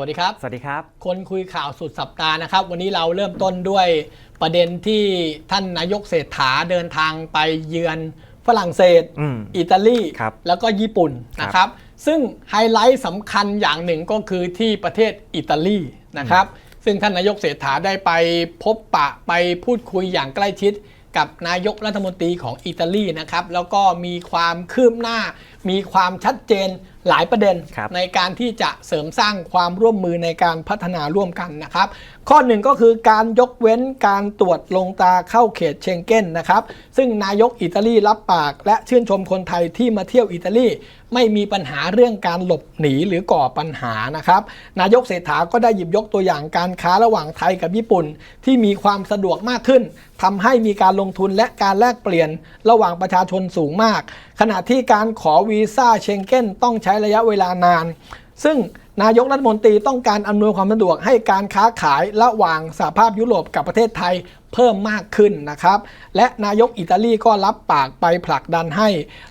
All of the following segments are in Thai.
สวัสดีครับ สวัสดีครับ คนคุยข่าวสุดสัปดาห์นะครับ วันนี้เราเริ่มต้นด้วยประเด็นที่ท่านนายกเศรษฐาเดินทางไปเยือนฝรั่งเศสอืมอิตาลีครับแล้วก็ญี่ปุ่นครับนะครับ ซึ่งไฮไลท์สำคัญอย่างหนึ่งก็คือที่ประเทศอิตาลีนะครับ ซึ่งท่านนายกเศรษฐาได้ไปพบปะไปพูดคุยอย่างใกล้ชิดกับนายกรัฐมนตรีของอิตาลีนะครับ แล้วก็มีความคืบหน้า มีความชัดเจน หลายประเด็นครับในการที่จะเสริมสร้างความร่วมมือในการพัฒนาร่วมกันนะครับ ข้อหนึ่งก็คือการยกเว้นการตรวจลงตาเข้าเขตเชงเก้นนะครับ ซึ่งนายกอิตาลีรับปากและชื่นชมคนไทยที่มาเที่ยวอิตาลีไม่มีปัญหาเรื่องการหลบหนีหรือก่อปัญหานะครับ นายกเศรษฐาก็ได้หยิบยกตัวอย่างการค้าระหว่างไทยกับญี่ปุ่น ที่มีความสะดวกมากขึ้นทำให้มีการลงทุนและการแลกเปลี่ยนระหว่างประชาชนสูงมาก ขณะที่การขอวีซ่าเชงเก้นต้องใช้ระยะเวลานาน ซึ่งนายกรัฐมนตรีต้องการอำนวยความสะดวกให้การค้าขายระหว่างสหภาพยุโรปกับประเทศไทยเพิ่มมากขึ้นนะครับ และนายกอิตาลีก็รับปากไปผลักดันให้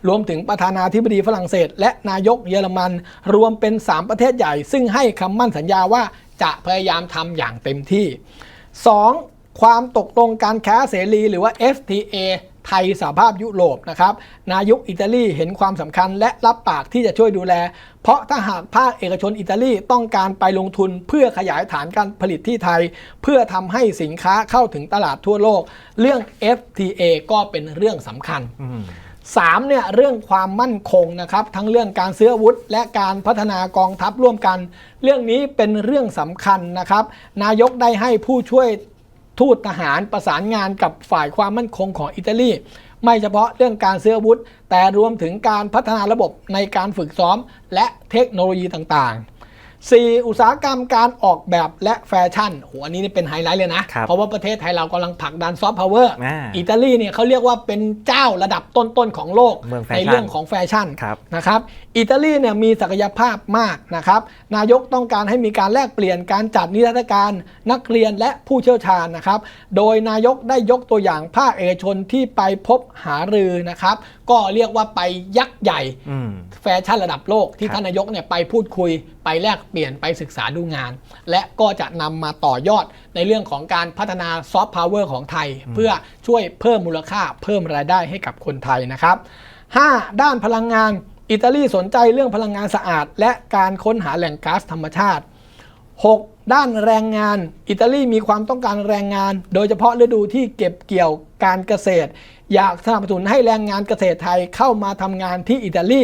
รวมถึงประธานาธิบดีฝรั่งเศส และนายกเยอรมัน รวมเป็น 3 ประเทศใหญ่ ซึ่งให้คำมั่นสัญญาว่าจะพยายามทำอย่างเต็มที่ 2. ความตกลงการค้าเสรีหรือว่า FTA ไทยสหภาพยุโรปนะครับนายกอิตาลีเห็นความสำคัญและรับปากที่จะช่วยดูแล เพราะถ้าหากภาคเอกชนอิตาลีต้องการไปลงทุนเพื่อขยายฐานการผลิตที่ไทย เพื่อทำให้สินค้าเข้าถึงตลาดทั่วโลก เรื่อง FTA ก็เป็นเรื่องสำคัญอืม3เนี่ยเรื่องความมั่นคงนะครับทั้งเรื่องการซื้ออาวุธ และการพัฒนากองทัพร่วมกัน เรื่องนี้เป็นเรื่องสำคัญนะครับ นายกได้ให้ผู้ช่วย ทูตทหารประสานงานกับฝ่ายความมั่นคงของอิตาลี ไม่เฉพาะเรื่องการซื้ออาวุธ แต่รวมถึงการพัฒนาระบบในการฝึกซ้อม และเทคโนโลยีต่างๆ 4. อุตสาหกรรมการออกแบบและแฟชั่นโหอันนี้นี่เป็นไฮไลท์เลยนะ ครับเพราะว่าประเทศไทยเรากำลังผลักดันซอฟต์พาวเวอร์อ่าอิตาลีเนี่ยเขาเรียกว่าเป็นเจ้าระดับต้นๆของโลกเมืองแฟชั่นในเรื่องของแฟชั่น ครับ นะครับอิตาลีเนี่ยมีศักยภาพมากนะครับนายกต้องการให้มีการแลกเปลี่ยนการจัดนิทรรศการนักเรียนและผู้เชี่ยวชาญนะครับโดยนายกได้ยกตัวอย่างภาคเอกชนที่ไปพบหารือนะครับก็เรียกว่าไปยักษ์ใหญ่ อืม แฟชั่นระดับโลกที่ครับท่านนายกเนี่ยไปพูดคุยไปแลกเปลี่ยนไปศึกษาดูงาน และก็จะนำมาต่อยอดในเรื่องของการพัฒนาซอฟต์พาวเวอร์ของไทย เพื่อช่วยเพิ่มมูลค่าเพิ่มรายได้ให้กับคนไทยนะครับ 5. ด้านพลังงาน อิตาลีสนใจเรื่องพลังงานสะอาด และการค้นหาแหล่งก๊าซธรรมชาติ 6. ด้านแรงงาน อิตาลีมีความต้องการแรงงาน โดยเฉพาะฤดูที่เก็บเกี่ยวการเกษตร อยากสนับสนุนให้แรงงานเกษตรไทยเข้ามาทำงานที่อิตาลี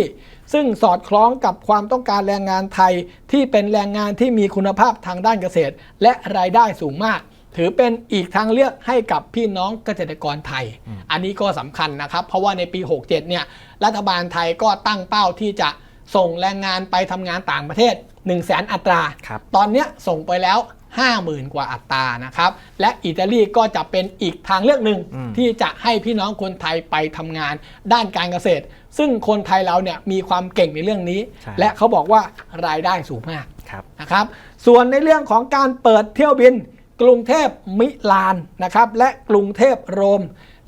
ซึ่งสอดคล้องกับความต้องการแรงงานไทยที่เป็นแรงงานที่มีคุณภาพทางด้านเกษตร และรายได้สูงมาก ถือเป็นอีกทางเลือกให้กับพี่น้องเกษตรกรไทย อันนี้ก็สำคัญนะครับ เพราะว่าในปี 67 เนี่ยรัฐบาลไทยก็ตั้งเป้าที่จะส่งแรงงานไปทำงานต่างประเทศ 1 0 0 0 0แสนอัตราครับตอนเนี้ยส่งไปแล้ว 50,000 กว่าอัตรานะครับ และอิตาลีก็จะเป็นอีกทางเลือกหนึ่งอืมที่จะให้พี่น้องคนไทยไปทำงานด้านการเกษตร ซึ่งคนไทยเราเนี่ยมีความเก่งในเรื่องนี้ใช่และเขาบอกว่ารายได้สูงมากครับนะครับ ส่วนในเรื่องของการเปิดเที่ยวบินกรุงเทพมิลานนะครับและกรุงเทพโรม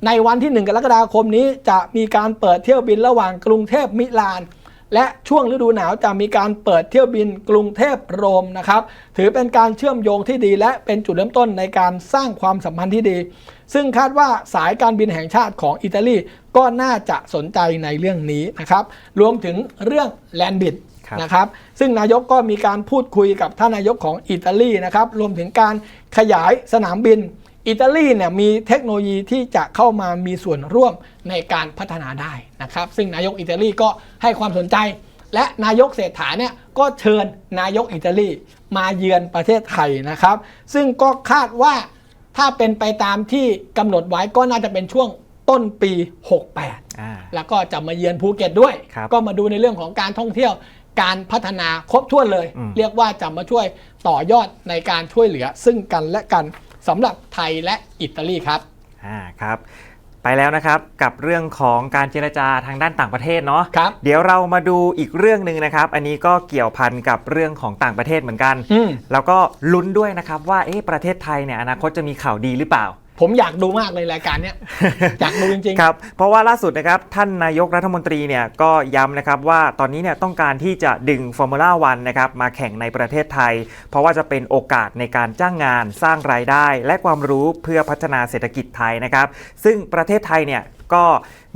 ในวันที่ 1 กรกฎาคมนี้จะมีการเปิดเที่ยวบินระหว่างกรุงเทพมิลาน และช่วงฤดูหนาวจะมีการเปิดเที่ยวบินกรุงเทพโรมนะครับ ถือเป็นการเชื่อมโยงที่ดี และเป็นจุดเริ่มต้นในการสร้างความสัมพันธ์ที่ดี ซึ่งคาดว่าสายการบินแห่งชาติของอิตาลีก็น่าจะสนใจในเรื่องนี้นะครับ รวมถึงเรื่องแลนบิดครับนะครับ ซึ่งนายกก็มีการพูดคุยกับท่านนายกของอิตาลีนะครับ รวมถึงการขยายสนามบิน อิตาลีเนี่ยมีเทคโนโลยีที่จะเข้ามามีส่วนร่วมในการพัฒนาได้นะครับ ซึ่งนายกอิตาลีก็ให้ความสนใจ และนายกเศรษฐาเนี่ยก็เชิญนายกอิตาลีมาเยือนประเทศไทยนะครับ ซึ่งก็คาดว่าถ้าเป็นไปตามที่กำหนดไว้ก็น่าจะเป็นช่วงต้นปี 68อ่าแล้วก็จะมาเยือนภูเก็ตด้วยครับก็มาดูในเรื่องของการท่องเที่ยวการพัฒนาครบถ้วนเลยอืมเรียกว่าจะมาช่วยต่อยอดในการช่วยเหลือซึ่งกันและกัน สำหรับไทยและอิตาลีครับอ่าครับไปแล้วนะครับกับเรื่องของการเจรจาทางด้านต่างประเทศเนาะครับเดี๋ยวเรามาดูอีกเรื่องหนึ่งนะครับ อันนี้ก็เกี่ยวพันกับเรื่องของต่างประเทศเหมือนกันอืมแล้วก็ลุ้นด้วยนะครับว่าเอ๊ะประเทศไทยเนี่ยอนาคตจะมีข่าวดีหรือเปล่า ผมอยากดูมากเลยรายการเนี้ยอยากดูจริงครับเพราะว่าล่าสุดนะครับท่านนายกรัฐมนตรีเนี่ยก็ย้ำนะครับว่าตอนนี้เนี่ยต้องการที่จะดึงฟอร์มูล่าวันนะครับมาแข่งในประเทศไทย เพราะว่าจะเป็นโอกาสในการจ้างงานสร้างรายได้ และความรู้เพื่อพัฒนาเศรษฐกิจไทยนะครับ ซึ่งประเทศไทยเนี่ย ก็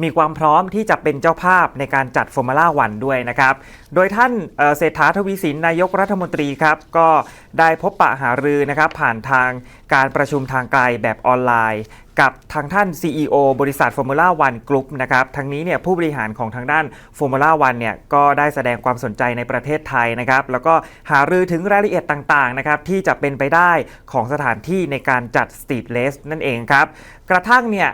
มีความพร้อมที่จะเป็นเจ้าภาพในการจัดฟอร์มูล่าวันด้วยนะครับ โดยท่านเศรษฐาทวีสินนายกรัฐมนตรีครับ ก็ได้พบปะหารือนะครับ ผ่านทางการประชุมทางไกลแบบออนไลน์ กับทางท่าน CEO บริษัท Formula One Group นะครับทั้งนี้เนี่ยผู้บริหารของทางด้าน Formula One เนี่ยก็ได้แสดงความสนใจในประเทศไทยนะครับ แล้วก็หารือถึงรายละเอียดต่างๆนะครับที่จะเป็นไปได้ของสถานที่ในการจัด Street Race นั่นเองครับ กระทั่งเนี่ย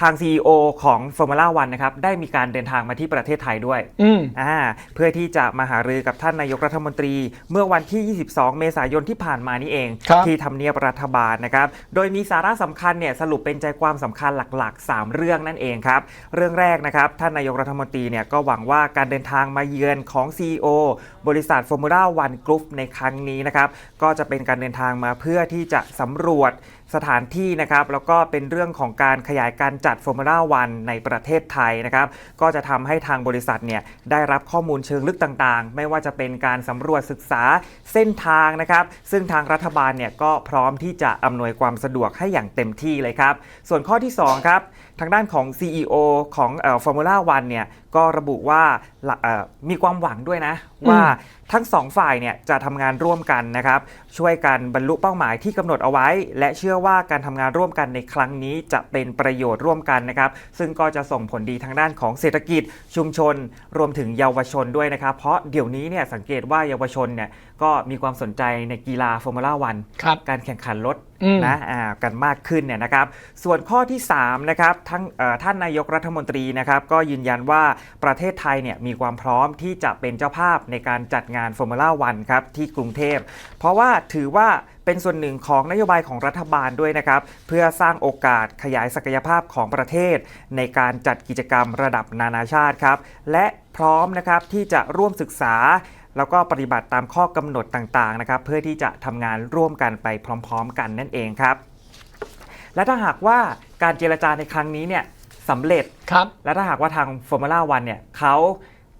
ทาง CEO ของ Formula One นะครับได้มีการเดินทางมาที่ประเทศไทยด้วยๆอืมอ่าเพื่อที่จะมาหารือกับท่านนายกรัฐมนตรี เมื่อวันที่ 22 เมษายนที่ผ่านมานี้เอง ครับ ที่ทำเนียบรัฐบาลนะครับ โดยมีสาระสำคัญเนี่ยสรุปเป็นใจความสำคัญหลักๆ 3 เรื่องนั่นเองครับ เรื่องแรกนะครับท่านนายกรัฐมนตรีเนี่ยก็หวังว่าการเดินทางมาเยือนของ CEO บริษัท Formula One Group ในครั้งนี้นะครับ ก็จะเป็นการเดินทางมาเพื่อที่จะสำรวจ สถานที่นะครับแล้วก็เป็นเรื่องของการขยายการจัดฟอร์มูล่าวันในประเทศไทยนะครับก็จะทำให้ทางบริษัทเนี่ยได้รับข้อมูลเชิงลึกต่างๆ ไม่ว่าจะเป็นการสำรวจศึกษาเส้นทางนะครับ ซึ่งทางรัฐบาลเนี่ยก็พร้อมที่จะอำนวยความสะดวกให้อย่างเต็มที่เลยครับ ส่วนข้อที่ 2 ครับ ทางด้านของ CEO ของเอ่อ Formula One เนี่ยก็ระบุว่าละเอ่อมีความหวังด้วยนะ ว่าทั้งสองฝ่ายเนี่ยจะทำงานร่วมกันนะครับ ช่วยกันบรรลุเป้าหมายที่กำหนดเอาไว้ และเชื่อว่าการทำงานร่วมกันในครั้งนี้จะเป็นประโยชน์ร่วมกันนะครับ ซึ่งก็จะส่งผลดีทางด้านของเศรษฐกิจชุมชน รวมถึงเยาวชนด้วยนะครับ เพราะเดี๋ยวนี้เนี่ยสังเกตว่าเยาวชนเนี่ย ก็มีความสนใจในกีฬา Formula One ครับการแข่งขันรถอืมนะอ่ากันมากขึ้นเนี่ยนะครับ ส่วนข้อที่3นะครับทั้งเอ่อท่านนายกรัฐมนตรีนะครับก็ยืนยันว่าประเทศไทยเนี่ยมีความพร้อมที่จะเป็นเจ้าภาพในการจัดงานฟอร์มูล่าวันครับที่กรุงเทพ เพราะว่าถือว่าเป็นส่วนหนึ่งของนโยบายของรัฐบาลด้วยนะครับ เพื่อสร้างโอกาสขยายศักยภาพของประเทศ ในการจัดกิจกรรมระดับนานาชาติครับ และพร้อมนะครับที่จะร่วมศึกษา แล้วก็ปฏิบัติตามข้อกำหนดต่างๆนะครับเพื่อที่จะทำงานร่วมกันไปพร้อม ๆ กันนั่นเองครับ และถ้าหากว่าการเจรจาในครั้งนี้เนี่ยสำเร็จครับและถ้าหากว่าทาง Formula One เนี่ยเขา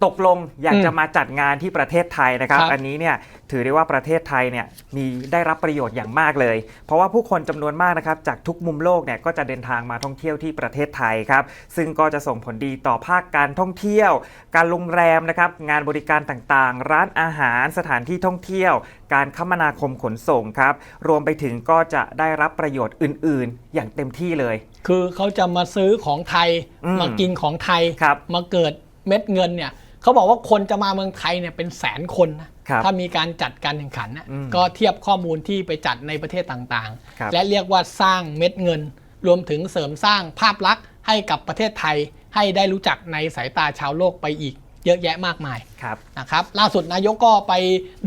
ตกลงอยากอืมจะมาจัดงานที่ประเทศไทยนะครับครับ อันนี้เนี่ยถือได้ว่าประเทศไทยเนี่ยมีได้รับประโยชน์อย่างมากเลย เพราะว่าผู้คนจำนวนมากนะครับจากทุกมุมโลกเนี่ยก็จะเดินทางมาท่องเที่ยวที่ประเทศไทยครับ ซึ่งก็จะส่งผลดีต่อภาคการท่องเที่ยว การโรงแรมนะครับงานบริการต่างๆ ร้านอาหารสถานที่ท่องเที่ยว การคมนาคมขนส่งครับ รวมไปถึงก็จะได้รับประโยชน์อื่น ๆ อย่างเต็มที่เลย คือเขาจะมาซื้อของไทยอืมมากินของไทยครับมาเกิดเม็ดเงินเนี่ย เขาบอกว่าคนจะมาเมืองไทยเนี่ยเป็นแสนคนนะครับถ้ามีการจัดการแข่งขันนะอืมก็เทียบข้อมูลที่ไปจัดในประเทศต่างครับ ๆ และเรียกว่าสร้างเม็ดเงิน รวมถึงเสริมสร้างภาพลักษณ์ให้กับประเทศไทย ให้ได้รู้จักในสายตาชาวโลกไปอีก เยอะแยะมากมาย ครับ นะครับล่าสุดนายกก็ไป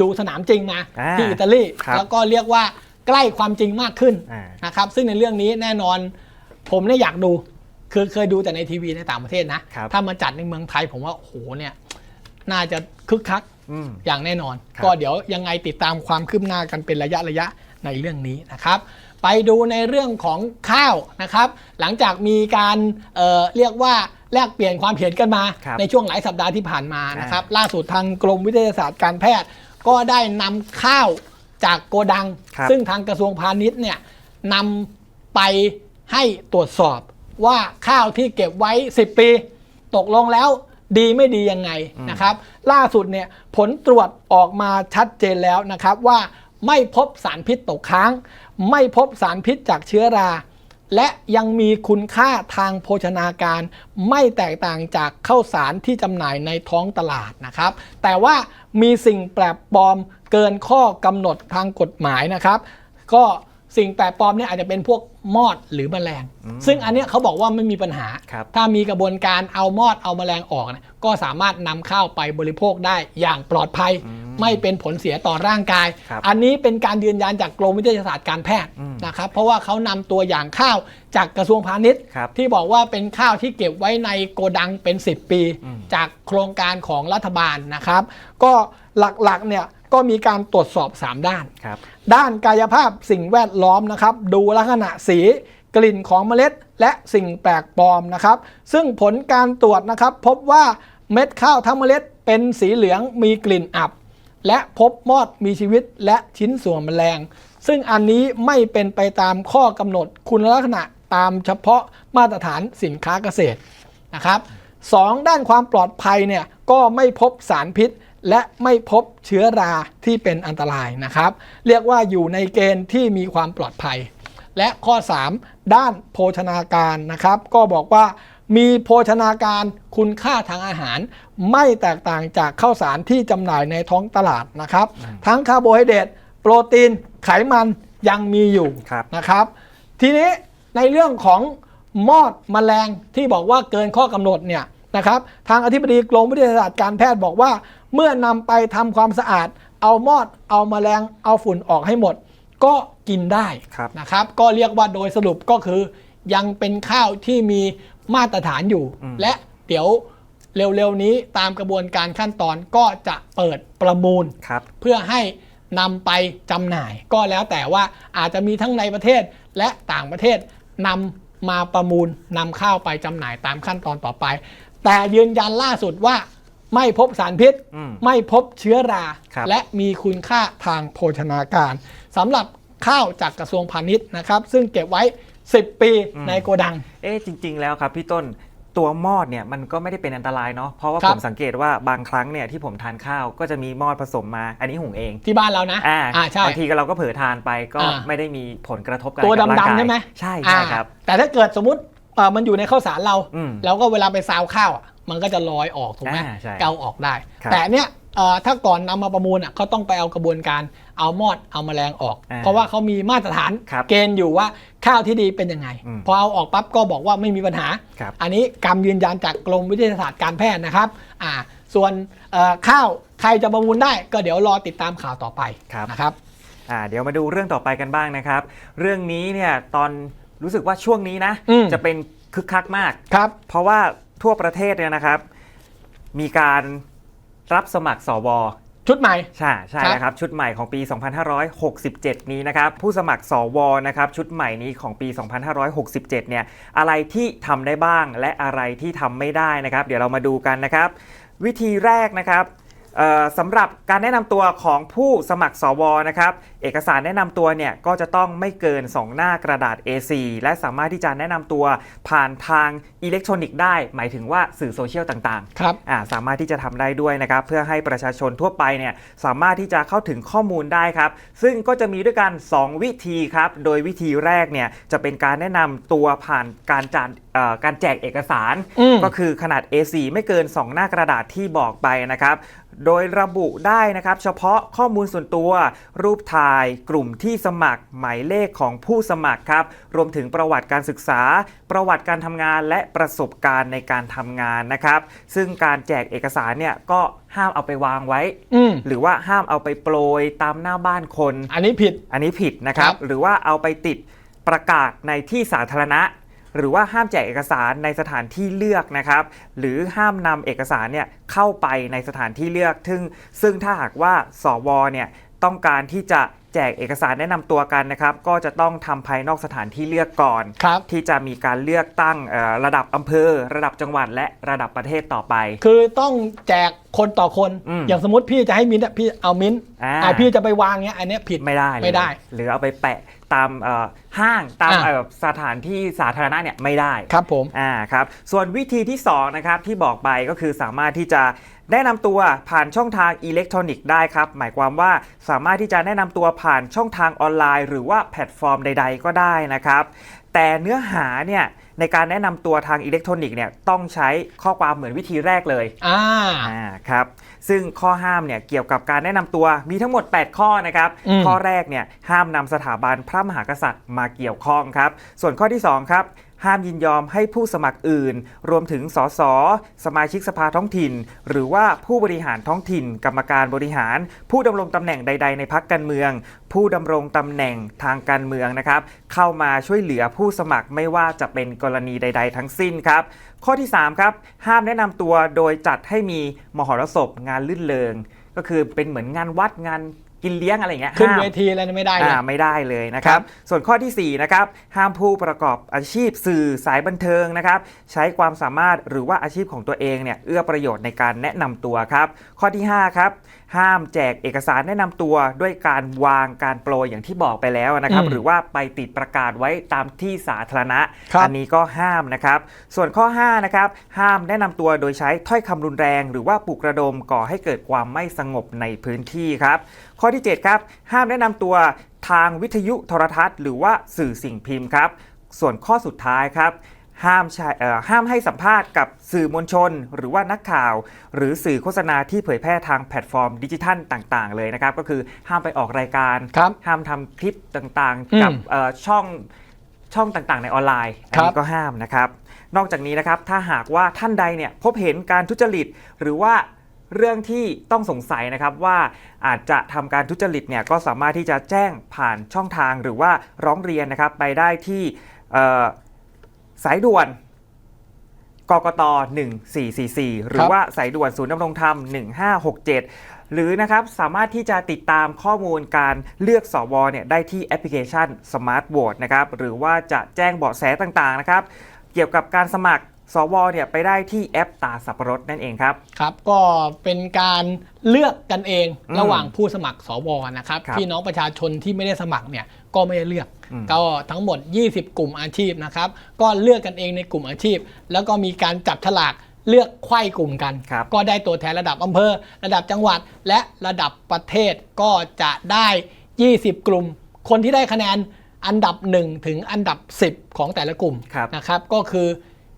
ดูสนามจริงมาอ่าที่อิตาลีครับแล้วก็เรียกว่าใกล้ความจริงมากขึ้นอ่านะครับซึ่งในเรื่องนี้แน่นอนผมเนี่ยอยากดู คือเคยดูแต่ในทีวีในต่างประเทศนะ ครับถ้ามาจัดในเมืองไทยผมว่าโอ้โหเนี่ยน่าจะคึกคักอืมอย่างแน่นอน ครับ ก็เดี๋ยวยังไงติดตามความคืบหน้ากันเป็นระยะระยะในเรื่องนี้นะครับ ไปดูในเรื่องของข้าวนะครับ หลังจากมีการเอ่อเรียกว่าแลกเปลี่ยนความเห็นกันมา ครับในช่วงหลายสัปดาห์ที่ผ่านมานะครับอ่าล่าสุดทางกรมวิทยาศาสตร์การแพทย์ ก็ได้นำข้าวจากโกดัง ครับ ซึ่งทางกระทรวงพาณิชย์เนี่ยนำไปให้ตรวจสอบ ว่าข้าวที่เก็บไว้ 10 ปี ตกลงแล้วดีไม่ดียังไงนะครับ ล่าสุดเนี่ยผลตรวจออกมาชัดเจนแล้วนะครับว่าไม่พบสารพิษตกค้าง ไม่พบสารพิษจากเชื้อรา และยังมีคุณค่าทางโภชนาการ ไม่แตกต่างจากข้าวสารที่จำหน่ายในท้องตลาดนะครับ แต่ว่ามีสิ่งแปลกปลอมเกินข้อกำหนดทางกฎหมายนะครับ ก็สิ่งแปลกปลอมเนี่ยอาจจะเป็นพวก มอดหรือแมลงซึ่งอันเนี้ยเขาบอกว่าไม่มีปัญหา ครับถ้ามีกระบวนการเอามอดเอาแมลงออกเนี่ยก็สามารถนำข้าวไปบริโภคได้อย่างปลอดภัยไม่เป็นผลเสียต่อร่างกาย ครับอันนี้เป็นการยืนยันจากกรมวิทยาศาสตร์การแพทย์อืมนะครับเพราะว่าเขานำตัวอย่างข้าวจากกระทรวงพาณิชย์ ครับที่บอกว่าเป็นข้าวที่เก็บไว้ในโกดังเป็น 10 ปี อืม จากโครงการของรัฐบาลนะครับ ก็หลักๆเนี่ยก็มีการตรวจสอบ 3 ด้าน ครับ ด้านกายภาพสิ่งแวดล้อมนะครับ ดูลักษณะสีกลิ่นของเมล็ด และสิ่งแปลกปลอมนะครับ ซึ่งผลการตรวจนะครับ พบว่าเม็ดข้าวทั้งเมล็ด เป็นสีเหลืองมีกลิ่นอับ และพบมอดมีชีวิตและชิ้นส่วนแมลง ซึ่งอันนี้ไม่เป็นไปตามข้อกำหนดคุณลักษณะตามเฉพาะมาตรฐานสินค้าเกษตรนะครับสองด้านความปลอดภัยเนี่ยก็ไม่พบสารพิษ และไม่พบเชื้อราที่เป็นอันตรายนะครับ เรียกว่าอยู่ในเกณฑ์ที่มีความปลอดภัย และข้อ 3 ด้านโภชนาการนะครับ ก็บอกว่ามีโภชนาการคุณค่าทางอาหาร ไม่แตกต่างจากข้าวสารที่จำหน่ายในท้องตลาดนะครับ ทั้งคาร์โบไฮเดรตโปรตีนไขมันยังมีอยู่ครับนะครับ ทีนี้ในเรื่องของมอดแมลงที่บอกว่าเกินข้อกำหนดเนี่ย นะครับ ทางอธิบดีกรมวิทยาศาสตร์การแพทย์บอกว่า เมื่อนำไปทำความสะอาด เอามอด เอาแมลง เอาฝุ่นออกให้หมด ก็กินได้ครับนะครับ ก็เรียกว่าโดยสรุปก็คือ ยังเป็นข้าวที่มีมาตรฐานอยู่อืมและเดี๋ยวเร็วๆนี้ตามกระบวนการขั้นตอนก็จะเปิดประมูลครับเพื่อให้นำไปจำหน่าย ก็แล้วแต่ว่าอาจจะมีทั้งในประเทศและต่างประเทศนำมาประมูลนำข้าวไปจำหน่ายตามขั้นตอนต่อไป แต่ยืนยันล่าสุดว่าไม่พบสารพิษ อืม ไม่พบเชื้อรา ครับ และมีคุณค่าทางโภชนาการสำหรับข้าวจากกระทรวงพาณิชย์นะครับ ซึ่งเก็บไว้ 10 ปีในโกดัง เอ๊ะจริง ๆ แล้วครับพี่ต้นตัวมอดเนี่ยมันก็ไม่ได้เป็นอันตรายเนาะเพราะว่าครัผบ มสังเกตว่าบางครั้งเนี่ยที่ผมทานข้าวก็จะมีมอดผสมมาอันนี้หุงเองที่บ้านเรานะอ่าอ่าใช่ บางทีก็เราก็เผลอทานไปก็อ่า ไม่ได้มีผลกระทบกับตัวกับร่างกายดำๆใช่ไหมใช่ใช่อ่าครับ แต่ถ้าเกิดสมมติเอ่อมันอยู่ในข้าวสารเรา อืมแล้วก็เวลาไปซาวข้าวอะมันก็จะลอยออกถูกไหมอ่าใช่เกาออกได้ ครับแต่เนี้ยเอ่อถ้าก่อนนำมาประมูลอะเขาต้องไปเอากระบวนการเอามอดเอาแมลงออก อ่าเพราะว่าเขามีมาตรฐานครับเกณฑ์อยู่ว่าข้าวที่ดีเป็นยังไง อืมพอเอาออกปั๊บก็บอกว่าไม่มีปัญหา ครับ อันนี้กรรมยืนยันจากกรมวิทยาศาสตร์การแพทย์นะครับอ่าส่วนเอ่อข้าวใครจะประมูลได้ก็เดี๋ยวรอติดตามข่าวต่อไปครับ นะครับ อ่าเดี๋ยวมาดูเรื่องต่อไปกันบ้างนะครับ เรื่องนี้เนี่ยตอน รู้สึกว่าช่วงนี้นะ อืม จะเป็นคึกคักมาก ครับ เพราะว่าทั่วประเทศเนี่ยนะครับ มีการรับสมัครสว ชุดใหม่ ใช่ใช่ครับแล้วครับชุดใหม่ของปี 2567 นี้นะครับ ผู้สมัครสวนะครับชุดใหม่นี้ของปี 2567 เนี่ยอะไรที่ทำได้บ้างและอะไรที่ทำไม่ได้นะครับ เดี๋ยวเรามาดูกันนะครับ วิธีแรกนะครับเอ่อ สำหรับการแนะนำตัวของผู้สมัครสวนะครับ เอกสารแนะนำตัวเนี่ยก็จะต้องไม่เกิน 2 หน้ากระดาษ A4 และสามารถที่จะแนะนำตัวผ่านทางอิเล็กทรอนิกส์ได้ หมายถึงว่าสื่อโซเชียลต่างๆครับอ่าสามารถที่จะทำได้ด้วยนะครับเพื่อให้ประชาชนทั่วไปเนี่ยสามารถที่จะเข้าถึงข้อมูลได้ครับ ซึ่งก็จะมีด้วยกัน 2 วิธีครับ โดยวิธีแรกเนี่ยจะเป็นการแนะนำตัวผ่านการจานเอ่อการแจกเอกสารอืมก็คือขนาด A4 ไม่เกิน 2 หน้ากระดาษที่บอกไปนะครับ โดยระบุได้นะครับ เฉพาะข้อมูลส่วนตัว รูปถ่ายกลุ่มที่สมัครหมายเลขของผู้สมัครครับ รวมถึงประวัติการศึกษา ประวัติการทำงานและประสบการณ์ในการทำงานนะครับ ซึ่งการแจกเอกสารเนี่ยก็ห้ามเอาไปวางไว้อืมหรือว่าห้ามเอาไปโปรยตามหน้าบ้านคน อันนี้ผิดอันนี้ผิดนะครับครับหรือว่าเอาไปติดประกาศในที่สาธารณะ หรือว่าห้ามแจกเอกสารในสถานที่เลือกนะครับ หรือห้ามนำเอกสารเนี่ยเข้าไปในสถานที่เลือก ซึ่งซึ่งถ้าหากว่าสวเนี่ยต้องการที่จะแจกเอกสารแนะนำตัวกันนะครับ ก็จะต้องทำภายนอกสถานที่เลือกก่อนครับที่จะมีการเลือกตั้งเอ่อระดับอำเภอ ระดับจังหวัดและระดับประเทศต่อไป คือต้องแจกคนต่อคนอืมอย่างสมมติพี่จะให้มิ้นท์อะพี่เอามิ้นท์อ่าอ่าพี่จะไปวางเงี้ยอันเนี้ยผิดไม่ได้เลยไม่ได้ หรือเอาไปแปะ ตามเอ่อห้างตามอ่าเอ่อสถานที่สาธารณะเนี่ยไม่ได้ครับผมอ่าครับส่วนวิธีที่2นะครับที่บอกไปก็คือสามารถที่จะแนะนำตัวผ่านช่องทางอิเล็กทรอนิกส์ได้ครับ หมายความว่าสามารถที่จะแนะนำตัวผ่านช่องทางออนไลน์ หรือว่าแพลตฟอร์มใด ๆ ก็ได้นะครับ แต่เนื้อหาเนี่ยในการแนะนำตัวทางอิเล็กทรอนิกส์เนี่ยต้องใช้ข้อความเหมือนวิธีแรกเลยอ่าอ่าครับ ซึ่งข้อห้ามเนี่ยเกี่ยวกับการแนะนำตัวมีทั้งหมด 8 ข้อนะครับอืมข้อแรกเนี่ยห้ามนำสถาบันพระมหากษัตริย์มาเกี่ยวข้องครับ ส่วนข้อที่ 2 ครับห้ามยินยอมให้ผู้สมัครอื่น รวมถึงสส สมาชิกสภาท้องถิ่น หรือว่าผู้บริหารท้องถิ่น กรรมการบริหาร ผู้ดำรงตำแหน่งใด ๆ ในพักการเมือง ผู้ดำรงตำแหน่งทางการเมืองนะครับ เข้ามาช่วยเหลือผู้สมัครไม่ว่าจะเป็นกรณีใด ๆ ทั้งสิ้นครับ ข้อที่ 3 ครับ ห้ามแนะนำตัวโดยจัดให้มีมหรสพงานลื่นเลงก็คือเป็นเหมือนงานวัดงานกินเลี้ยงอะไรอย่างเงี้ยขึ้นห้ามเวทีอะไรไม่ได้เลยอ่าไม่ได้เลยนะครับครับส่วนข้อทีสี่ 4 นะครับ ห้ามผู้ประกอบอาชีพสื่อสายบันเทิงนะครับ ใช้ความสามารถหรือว่าอาชีพของตัวเองเนี่ยเอื้อประโยชน์ในการแนะนำตัวครับ ข้อที่ 5 ครับ ห้ามแจกเอกสารแนะนำตัวด้วยการวางการโปรยอย่างที่บอกไปแล้วนะครับอืมหรือว่าไปติดประกาศไว้ตามที่สาธารณะครับอันี้ก็ห้ามนะครับ ส่วนข้อ5นะครับห้ามแนะนำตัวโดยใช้ถ้อยคำรุนแรง หรือว่าปลุกระดมก่อให้เกิดความไม่สงบในพื้นที่ครับ ข้อที่ 7 ครับ ห้ามแนะนำตัวทางวิทยุโทรทัศน์ หรือว่าสื่อสิ่งพิมพ์ครับ ส่วนข้อสุดท้ายครับ ห้ามใช้เอ่อห้ามให้สัมภาษณ์กับสื่อมวลชน หรือว่านักข่าว หรือสื่อโฆษณาที่เผยแพร่ทางแพลตฟอร์มดิจิทัลต่าง ๆ เลยนะครับ ก็คือห้ามไปออกรายการครับห้ามทำคลิปต่างอืมๆกับเอ่อช่องช่องต่างๆ ในออนไลน์อันครันี้บก็ห้ามนะครับ นอกจากนี้นะครับถ้าหากว่าท่านใดเนี่ยพบเห็นการทุจริต หรือว่าเรื่องที่ต้องสงสัยนะครับว่าอาจจะทำการทุจริตเนี่ยก็สามารถที่จะแจ้งผ่านช่องทางหรือว่าร้องเรียนนะครับไปได้ที่เอ่อ สายด่วนกกต1444 หรือว่าสายด่วนศูนย์ดำรงธรรม 1567 หรือนะครับสามารถที่จะติดตามข้อมูลการเลือกสวเนี่ยได้ที่แอปพลิเคชัน Smart Vote นะครับหรือว่าจะแจ้งเบาะแสต่างๆนะครับเกี่ยวกับการสมัคร สวเนี่ยไปได้ที่แอปตาสับปะรดนั่นเองครับ ครับก็เป็นการเลือกกันเองอืมระหว่างผู้สมัครสวนะครับครับพี่น้องประชาชนที่ไม่ได้สมัครเนี่ยก็ไม่ได้เลือกอืมก็ทั้งหมด 20 กลุ่มอาชีพนะครับ ก็เลือกกันเองในกลุ่มอาชีพ แล้วก็มีการจับฉลากเลือกไขว้กลุ่มกันครับก็ได้ตัวแทนระดับอำเภอ ระดับจังหวัด และระดับประเทศก็จะได้ 20 กลุ่ม คนที่ได้คะแนนอันดับ 1 ถึงอันดับ 10 ของแต่ละกลุ่มครับนะครับ ก็คือ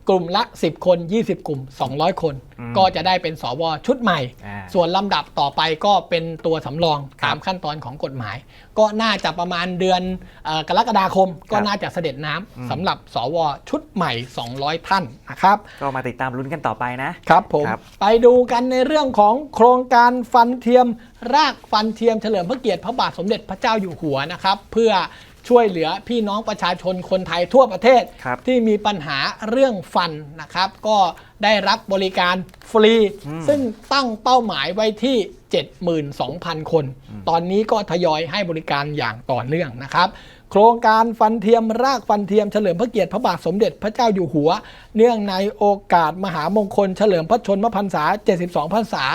กลุ่มละ 10 คน 20 กลุ่ม 200 คนอืมก็จะได้เป็นสวชุดใหม่อ่าส่วนลำดับต่อไปก็เป็นตัวสำรองครับตามขั้นตอนของกฎหมาย ก็น่าจะประมาณเดือนเอ่อกรกฎาคม ก็น่าจะเสด็จน้ำอืมสำหรับสวชุดใหม่ 200 ท่านนะครับ ก็มาติดตามลุ้นกันต่อไปนะครับผมครับไปดูกันในเรื่องของโครงการฟันเทียมรากฟันเทียมเฉลิมพระเกียรติพระบาทสมเด็จพระเจ้าอยู่หัวนะครับ เพื่อ ช่วยเหลือพี่น้องประชาชนคนไทยทั่วประเทศ ครับที่มีปัญหาเรื่องฟันนะครับ ก็ได้รับบริการฟรีอืมซึ่งตั้งเป้าหมายไว้ที่ 72,000 คน ตอนนี้ก็ทยอยให้บริการอย่างต่อเนื่องนะครับ โครงการฟันเทียมรากฟันเทียมเฉลิมพระเกียรติพระบาทสมเด็จพระเจ้าอยู่หัว เนื่องในโอกาสมหามงคลเฉลิมพระชนมพรรษา 72พรรษา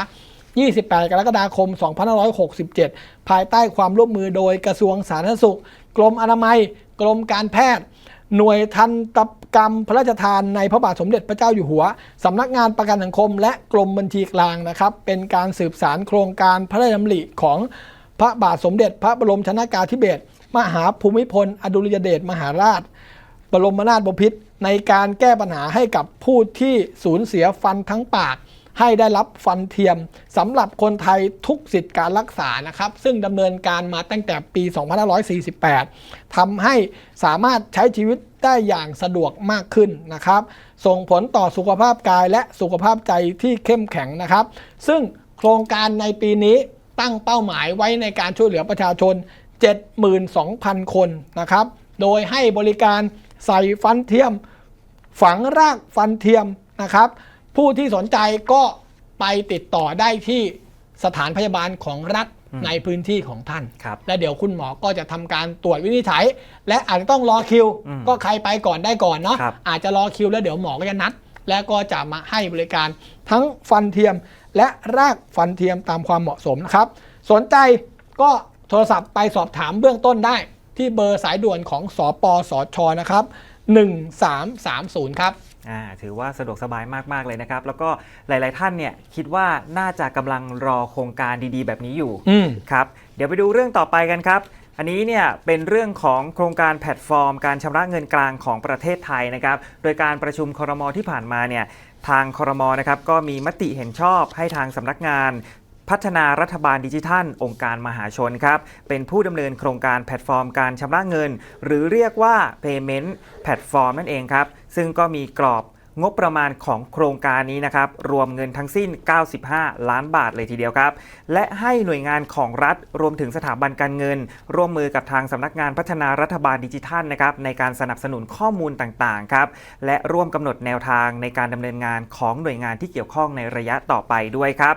28 กรกฎาคม 2567 ภายใต้ความร่วมมือโดยกระทรวงสาธารณสุข กรมอนามัย กรมการแพทย์ หน่วยทันตกรรมพระราชทานในพระบาทสมเด็จพระเจ้าอยู่หัว สำนักงานประกันสังคม และกรมบัญชีกลางนะครับ เป็นการสืบสารโครงการพระราชดำริของพระบาทสมเด็จพระบรมชนากาธิเบศรมหาภูมิพล อดุลยเดชมหาราช บรมนาถบพิตรในการแก้ปัญหาให้กับผู้ที่สูญเสียฟันทั้งปาก ให้ได้รับฟันเทียมสำหรับคนไทยทุกสิทธิการรักษานะครับ ซึ่งดำเนินการมาตั้งแต่ปี 2548 ทำให้สามารถใช้ชีวิตได้อย่างสะดวกมากขึ้นนะครับ ส่งผลต่อสุขภาพกายและสุขภาพใจที่เข้มแข็งนะครับ ซึ่งโครงการในปีนี้ตั้งเป้าหมายไว้ในการช่วยเหลือประชาชน 72,000 คนนะครับ โดยให้บริการใส่ฟันเทียม ฝังรากฟันเทียมนะครับ ผู้ที่สนใจก็ไปติดต่อได้ที่สถานพยาบาลของรัฐอืมในพื้นที่ของท่านครับและเดี๋ยวคุณหมอก็จะทำการตรวจวินิจฉัย และอาจจะต้องรอคิวอืมก็ใครไปก่อนได้ก่อนเนาะครับอาจจะรอคิวแล้วเดี๋ยวหมอก็จะนัด แล้วก็จะมาให้บริการทั้งฟันเทียมและรากฟันเทียมตามความเหมาะสมนะครับ สนใจก็โทรศัพท์ไปสอบถามเบื้องต้นได้ ที่เบอร์สายด่วนของสปสชนะครับ 1330 ครับ อ่าถือว่าสะดวกสบายมาก ๆ เลยนะครับ แล้วก็หลาย ๆ ท่านเนี่ยคิดว่าน่าจะกำลังรอโครงการดีๆ แบบนี้อยู่อืม ครับ เดี๋ยวไปดูเรื่องต่อไปกันครับ อันนี้เนี่ยเป็นเรื่องของโครงการแพลตฟอร์ม การชำระเงินกลางของประเทศไทยนะครับ โดยการประชุมครมที่ผ่านมาเนี่ยทางครมนะครับก็มีมติเห็นชอบให้ทางสำนักงาน พัฒนารัฐบาลดิจิทัล องค์การมหาชนครับเป็นผู้ดำเนินโครงการแพลตฟอร์มการชำระเงิน หรือเรียกว่า Payment Platform นั่นเองครับ ซึ่งก็มีกรอบงบประมาณของโครงการนี้นะครับ รวมเงินทั้งสิ้น 95 ล้านบาทเลยทีเดียวครับ และให้หน่วยงานของรัฐรวมถึงสถาบันการเงิน ร่วมมือกับทางสำนักงานพัฒนารัฐบาลดิจิทัลนะครับในการสนับสนุนข้อมูลต่างๆครับและร่วมกำหนดแนวทางในการดำเนินงานของหน่วยงานที่เกี่ยวข้องในระยะต่อไปด้วยครับ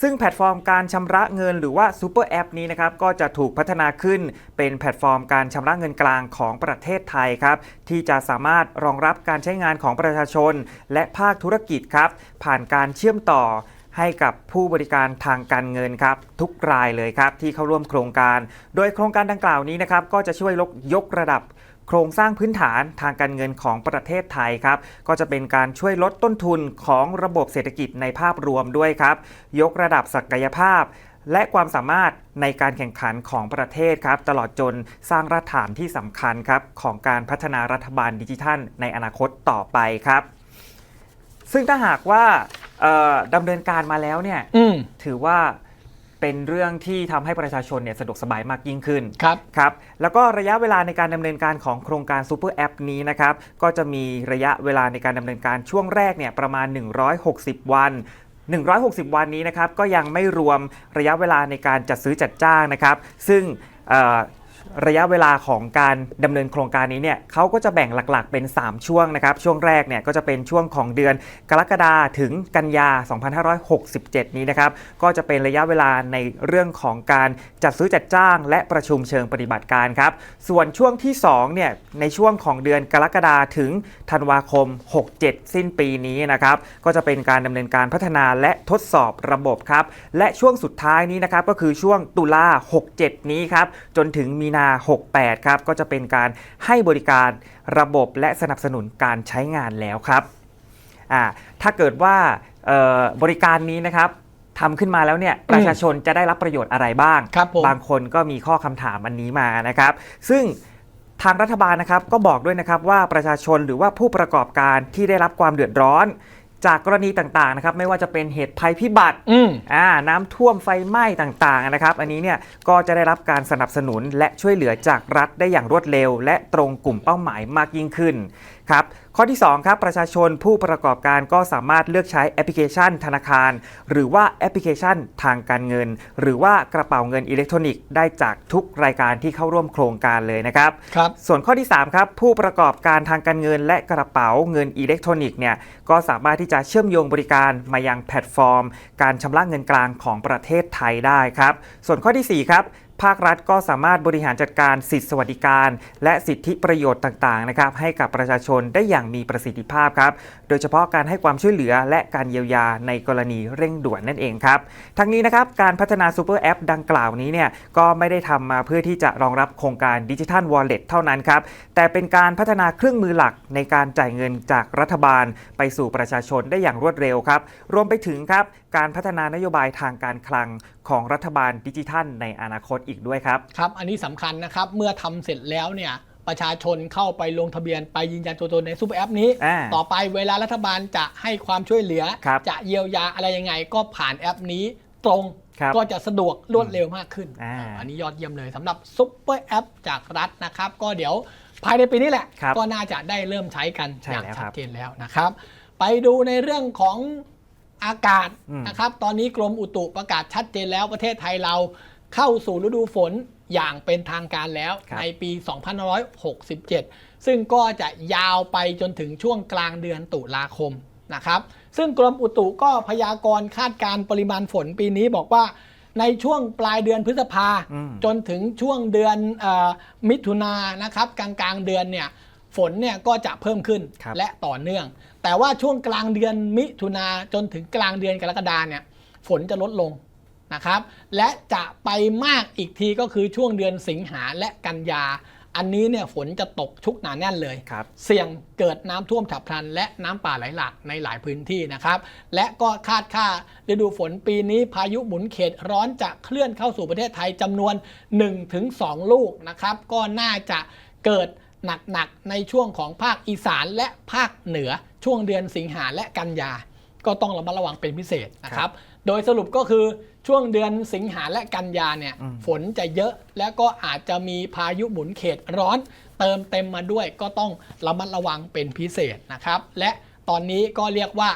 ซึ่งแพลตฟอร์มการชำระเงินหรือว่าซูเปอร์แอปนี้นะครับก็จะถูกพัฒนาขึ้นเป็นแพลตฟอร์มการชำระเงินกลางของประเทศไทยครับที่จะสามารถรองรับการใช้งานของประชาชน และภาคธุรกิจครับผ่านการเชื่อมต่อให้กับผู้บริการทางการเงินครับทุกรายเลยครับที่เข้าร่วมโครงการ โดยโครงการดังกล่าวนี้นะครับก็จะช่วยลดยกระดับ โครงสร้างพื้นฐานทางการเงินของประเทศไทยครับ ก็จะเป็นการช่วยลดต้นทุนของระบบเศรษฐกิจในภาพรวมด้วยครับ ยกระดับศักยภาพและความสามารถในการแข่งขันของประเทศครับ ตลอดจนสร้างรากฐานที่สำคัญครับของการพัฒนารัฐบาลดิจิทัล ในอนาคตต่อไปครับ ซึ่งถ้าหากว่าเอ่อดำเนินการมาแล้วเนี่ยอืมถือว่า เป็นเรื่องที่ทำให้ประชาชนเนี่ยสะดวกสบายมากยิ่งขึ้นครับครับแล้วก็ระยะเวลาในการดำเนินการของโครงการซูเปอร์แอปนี้นะครับก็จะมีระยะเวลาในการดำเนินการช่วงแรกเนี่ยประมาณ 160 วัน160 วันนี้นะครับก็ยังไม่รวมระยะเวลาในการจัดซื้อจัดจ้างนะครับ ซึ่งเอ่อ ระยะเวลาของการดำเนินโครงการนี้เนี่ยเขาก็จะแบ่งหลักๆเป็น 3 ช่วงนะครับ ช่วงแรกเนี่ยก็จะเป็นช่วงของเดือนกรกฎาถึงกันยา 2567 นี้นะครับ ก็จะเป็นระยะเวลาในเรื่องของการจัดซื้อจัดจ้าง และประชุมเชิงปฏิบัติการครับ ส่วนช่วงที่2เนี่ยในช่วงของเดือนกรกฎาถึงธันวาคม 67 สิ้นปีนี้นะครับ ก็จะเป็นการดำเนินการพัฒนาและทดสอบระบบครับ และช่วงสุดท้ายนี้นะครับก็คือช่วงตุลา67 นี้ครับจนถึงมีนา68 ครับ ก็จะเป็นการให้บริการระบบและสนับสนุนการใช้งานแล้วครับอ่าถ้าเกิดว่าเอ่อบริการนี้นะครับทำขึ้นมาแล้วเนี่ยประชาชนจะได้รับประโยชน์อะไรบ้างครับผมบางคนก็มีข้อคำถามอันนี้มานะครับ ซึ่งทางรัฐบาลนะครับก็บอกด้วยนะครับว่าประชาชนหรือว่าผู้ประกอบการที่ได้รับความเดือดร้อน จากกรณีต่างๆนะครับไม่ว่าจะเป็นเหตุภัยพิบัติอืม อ่าน้ำท่วมไฟไหม้ต่างๆนะครับ อันนี้เนี่ยก็จะได้รับการสนับสนุนและช่วยเหลือจากรัฐได้อย่างรวดเร็ว และตรงกลุ่มเป้าหมายมากยิ่งขึ้น ครับข้อที่2ครับประชาชนผู้ประกอบการก็สามารถเลือกใช้แอปพลิเคชันธนาคาร หรือว่าแอปพลิเคชันทางการเงิน หรือว่ากระเป๋าเงินอิเล็กทรอนิกส์ได้จากทุกรายการที่เข้าร่วมโครงการเลยนะครับครับ ส่วนข้อที่3ครับผู้ประกอบการทางการเงิน และกระเป๋าเงินอิเล็กทรอนิกส์เนี่ยก็สามารถที่จะเชื่อมโยงบริการมายังแพลตฟอร์ม การชำระเงินกลางของประเทศไทยได้ครับส่วนข้อทีสี่4ครับ ภาครัฐก็สามารถบริหารจัดการสิทธิสวัสดิการ และสิทธิประโยชน์ต่างๆนะครับให้กับประชาชนได้อย่างมีประสิทธิภาพครับ ดยเฉพาะการให้ความช่วยเหลือและการเยียวยาในกรณีเร่งด่วนนั่นเองครับ ทั้งนี้นะครับการพัฒนาซูเปอร์แอปดังกล่าวนี้เนี่ยก็ไม่ได้ทำมาเพื่อที่จะรองรับโครงการดิจิทัลวอลเล็ตเท่านั้นครับ แต่เป็นการพัฒนาเครื่องมือหลักในการจ่ายเงินจากรัฐบาล ไปสู่ประชาชนได้อย่างรวดเร็วครับ รวมไปถึงครับการพัฒนานโยบายทางการคลังของรัฐบาลดิจิทัลในอนาคตอีกด้วยครับ ครับ อันนี้สำคัญนะครับ เมื่อทำเสร็จแล้วเนี่ย ประชาชนเข้าไปลงทะเบียนไปยืนยันตัวตนในซูเปอร์แอปนี้อ่าต่อไปเวลารัฐบาลจะให้ความช่วยเหลือครับจะเยียวยาอะไรยังไง ก็ผ่านแอปนี้ตรงครับก็จะสะดวกรวดเร็วมากขึ้นอ่าอันนี้ยอดเยี่ยมเลยสำหรับซุปเปอร์แอปจากรัฐนะครับ ก็เดี๋ยวภายในปีนี้แหละครับก็น่าจะได้เริ่มใช้กันใช่อย่างแล้วชัครัดบเจนแล้วนะครับ ไปดูในเรื่องของอากาศอืมนะครับ ตอนนี้กรมอุตุประกาศชัดเจนแล้วประเทศไทยเราเข้าสู่ฤดูฝน อย่างเป็นทางการแล้วครับในปี 2567 ซึ่งก็จะยาวไปจนถึงช่วงกลางเดือนตุลาคมนะครับ ซึ่งกรมอุตุก็พยากรณ์คาดการณ์ปริมาณฝนปีนี้บอกว่าในช่วงปลายเดือนพฤษภาอืมจนถึงช่วงเดือนเออมิถุนายนนะครับกลางกลางๆเดือนเนี่ยฝนเนี่ยก็จะเพิ่มขึ้นครับและต่อเนื่อง แต่ว่าช่วงกลางเดือนมิถุนาจนถึงกลางเดือนกรกฎาเนี่ยฝนจะลดลง นะครับ และจะไปมากอีกทีก็คือช่วงเดือนสิงหาและกันยา อันนี้เนี่ยฝนจะตกชุกหนาแน่นเลยครับเสี่ยงเกิดน้ำท่วมฉับพลัน และน้ำป่าไหลหลากในหลายพื้นที่นะครับ และก็คาดค่าฤดูฝนปีนี้พายุหมุนเขตร้อนจะเคลื่อนเข้าสู่ประเทศไทยจำนวน 1-2 ลูกนะครับ ก็น่าจะเกิดหนักๆในช่วงของภาคอีสานและภาคเหนือช่วงเดือนสิงหาและกันยา ก็ต้องระมัดระวังเป็นพิเศษนะครับ โดยสรุปก็คือ ช่วงเดือนสิงหาและกันยาเนี่ยอืมฝนจะเยอะและก็อาจจะมีพายุหมุนเขตร้อน เติมเต็มมาด้วยก็ต้องระมัดระวังเป็นพิเศษนะครับ และตอนนี้ก็เรียกว่า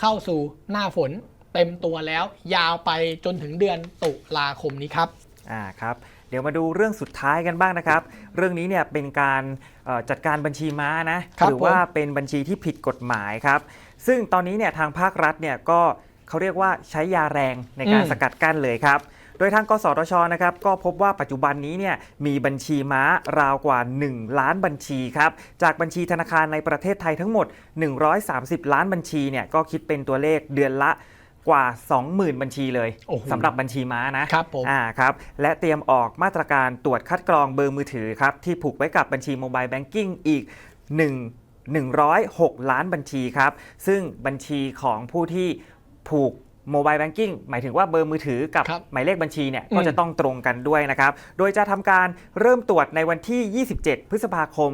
เข้าสู่หน้าฝนเต็มตัวแล้ว ยาวไปจนถึงเดือนตุลาคมนี้ครับอ่าครับเดี๋ยวมาดูเรื่องสุดท้ายกันบ้างนะครับ เรื่องนี้เนี่ยเป็นการเอ่อจัดการบัญชีม้านะครับหรือว่าเป็นบัญชีที่ผิดกฎหมายครับ ซึ่งตอนนี้เนี่ยทางภาครัฐเนี่ยก็ เขาเรียกว่าใช้ยาแรงในการอืมสกัดกั้นเลยครับโดยทางกสทชนะครับก็พบว่าปัจจุบันนี้เนี่ยมีบัญชีม้าราวกว่า 1 ล้านบัญชีครับจากบัญชีธนาคารในประเทศไทยทั้งหมด 130 ล้านบัญชีเนี่ยก็คิดเป็นตัวเลขเดือนละกว่า 20,000 บัญชีเลยโอ้โหสำหรับบัญชีม้านะครับผมอ่าครับและเตรียมออกมาตรการตรวจคัดกรองเบอร์มือถือครับที่ผูกไว้กับบัญชีโมบายแบงกิ้งอีก 1 106 ล้านบัญชีครับซึ่งบัญชีของผู้ที่ ผูกโมบายแบงกิ้งหมายถึงว่าเบอร์มือถือกับครับหมายเลขบัญชีเนี่ยอืมก็จะต้องตรงกันด้วยนะครับ โดยจะทำการเริ่มตรวจในวันที่ 27 พฤษภาคม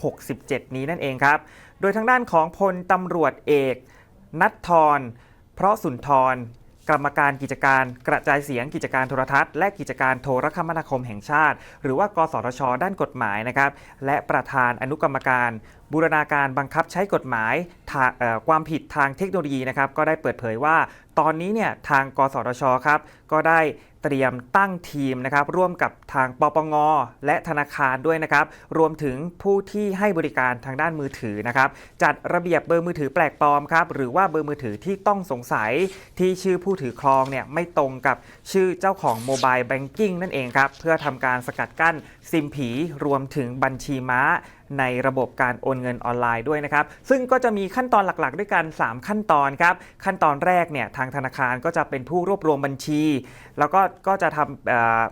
2567 นี้นั่นเองครับ โดยทางด้านของพลตำรวจเอก นัททร เพราะสุนทร กรรมการกิจการกระจายเสียงกิจการโทรทัศน์และกิจการโทรคมนาคมแห่งชาติ หรือว่ากสทช ด้านกฎหมายนะครับ และประธานอนุกรรมการ บูรณาการบังคับใช้กฎหมายทาความผิดทางเทคโนโลยีนะครับก็ได้เปิดเผยว่า ตอนนี้เนี่ยทางกสทชครับก็ได้เตรียมตั้งทีมนะครับร่วมกับทางปปง และธนาคารด้วยนะครับ รวมถึงผู้ที่ให้บริการทางด้านมือถือนะครับ จัดระเบียบเบอร์มือถือแปลกปลอมครับหรือว่าเบอร์มือถือที่ต้องสงสัยที่ชื่อผู้ถือครองเนี่ยไม่ตรงกับชื่อเจ้าของโมบายแบงกิ้งนั่นเองครับ เพื่อทำการสกัดกั้นซิมผีรวมถึงบัญชีม้า ในระบบการโอนเงินออนไลน์ด้วยนะครับ ซึ่งก็จะมีขั้นตอนหลักๆ ด้วยกัน 3 ขั้นตอนครับ ขั้นตอนแรกเนี่ยทางธนาคารก็จะเป็นผู้รวบรวมบัญชี แล้วก็ก็จะทำเอ่อ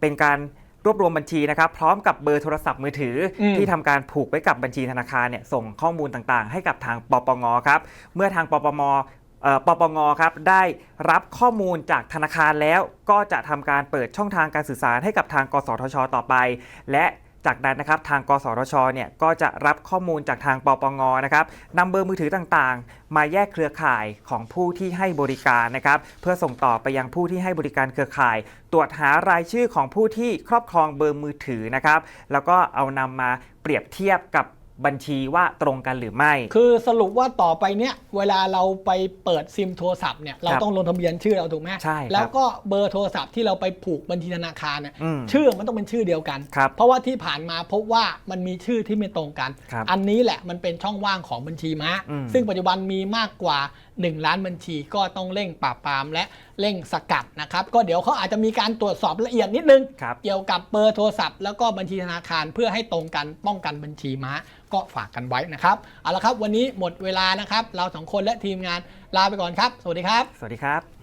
เป็นการรวบรวมบัญชีนะครับพร้อมกับเบอร์โทรศัพท์มือถืออมที่ทำการผูกไว้กับบัญชีธนาคารเนี่ยส่งข้อมูลต่างๆ ให้กับทางปปงครับเมื่อทางปปมเอ่อปปงครับได้รับข้อมูลจากธนาคารแล้วก็จะทำการเปิดช่องทางการสื่อสารให้กับทางกสทช ต่อไป และ จากนั้นนะครับทางกสทชเนี่ยก็จะรับข้อมูลจากทางปปงนะครับนำเบอร์มือถือต่างๆ มาแยกเครือข่ายของผู้ที่ให้บริการนะครับเพื่อส่งต่อไปยังผู้ที่ให้บริการเครือข่าย ตรวจหารายชื่อของผู้ที่ครอบครองเบอร์มือถือนะครับแล้วก็เอานำมาเปรียบเทียบกับ บัญชีว่าตรงกันหรือไม่ คือสรุปว่าต่อไปเนี้ยเวลาเราไปเปิดซิมโทรศัพท์เนี่ยเราครับต้องลงทะเบียนชื่อเราถูกไหมใช่ครับแล้วก็เบอร์โทรศัพท์ที่เราไปผูกบัญชีธนาคารเนี่ยอืมชื่อมันต้องเป็นชื่อเดียวกันครับเพราะว่าที่ผ่านมาพบว่ามันมีชื่อที่ไม่ตรงกันครับอันนี้แหละมันเป็นช่องว่างของบัญชีม้าอืมซึ่งปัจจุบันมีมากกว่า 1 ล้านบัญชีก็ต้องเร่งปราบปรามและเร่งสกัดนะครับ ก็เดี๋ยวเขาอาจจะมีการตรวจสอบละเอียดนิดนึง ครับ เกี่ยวกับเบอร์โทรศัพท์ แล้วก็บัญชีธนาคารเพื่อให้ตรงกันป้องกันบัญชีม้าก็ฝากกันไว้นะครับเอาละครับวันนี้หมดเวลานะครับ เราสองคนและทีมงานลาไปก่อนครับ สวัสดีครับ สวัสดีครับ